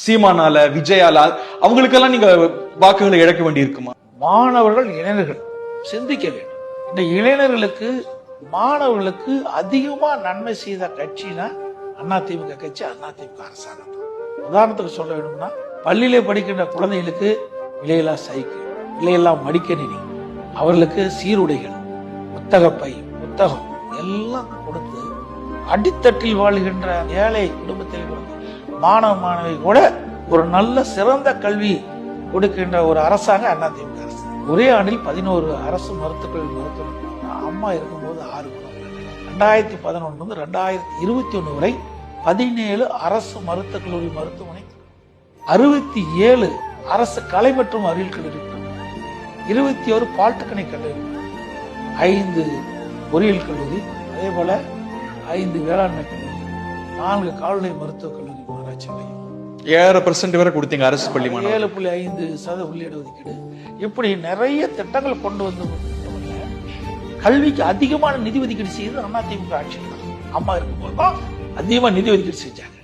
சீமானால விஜயால அவங்களுக்கெல்லாம் நீங்க வாக்குகளை இழக்க வேண்டி இருக்குமா மாணவர்கள் இளைஞர்கள். சிந்திக்க வேண்டும். இந்த இளைஞர்களுக்கு மாணவர்களுக்கு அதிகமா நன்மை செய்த கட்சினா அதிமுக கட்சி அதிமுக அரசாங்கம் தான். உதாரணத்துக்கு சொல்ல வேணும்னா பள்ளியிலே படிக்கின்ற குழந்தைகளுக்கு விலையில்லா சைக்கிள் விலையில்லா மடிக்கணினி அவர்களுக்கு சீருடைகள் புத்தகப்பை புத்தகம் எல்லாம் கொடுத்து அடித்தட்டில் வாழ்கின்ற ஏழை குடும்பத்தில் பிறந்த மாணவ மாணவி கூட ஒரு நல்ல சிறந்த கல்வி கொடுக்கின்ற ஒரு அரசாங்கம் அதிமுக அரசு. ஒரே ஆண்டில் பதினோரு அரசு மருத்துவக்கல்வி மருத்துவம் அம்மா இருக்கும்போது ஆறு ரெண்டாயிரத்தி பதினொன்று வந்து ரெண்டாயிரத்தி இருபத்தி ஒன்று வரை பதினேழு அரசு மருத்துவக் கல்லூரி மருத்துவமனை அறுபத்தி ஏழு அரசு கலை மற்றும் அறிவியல் கல்லூரி இருபத்தி ஒரு பால்டெக்னிக் கல்லூரி ஐந்து பொறியியல் கல்லூரி அதே போல ஐந்து வேளாண்மை கல்லூரி நான்கு கால்நடை மருத்துவக் கல்லூரி நிலையம் ஏழரை பெர்சென்ட் வரை கொடுத்தீங்க அரசு பள்ளி ஏழு புள்ளி ஐந்து சதவீத உள்ளீடு ஒதுக்கீடு. இப்படி நிறைய திட்டங்கள் கொண்டு வந்து கல்விக்கு அதிகமான நிதி ஒதுக்கீடு செய்தது அதிமுக தான் அம்மா இருக்கும்போது தான் அதிகமா நிதி ஒதுக்கீடு செஞ்சாங்க.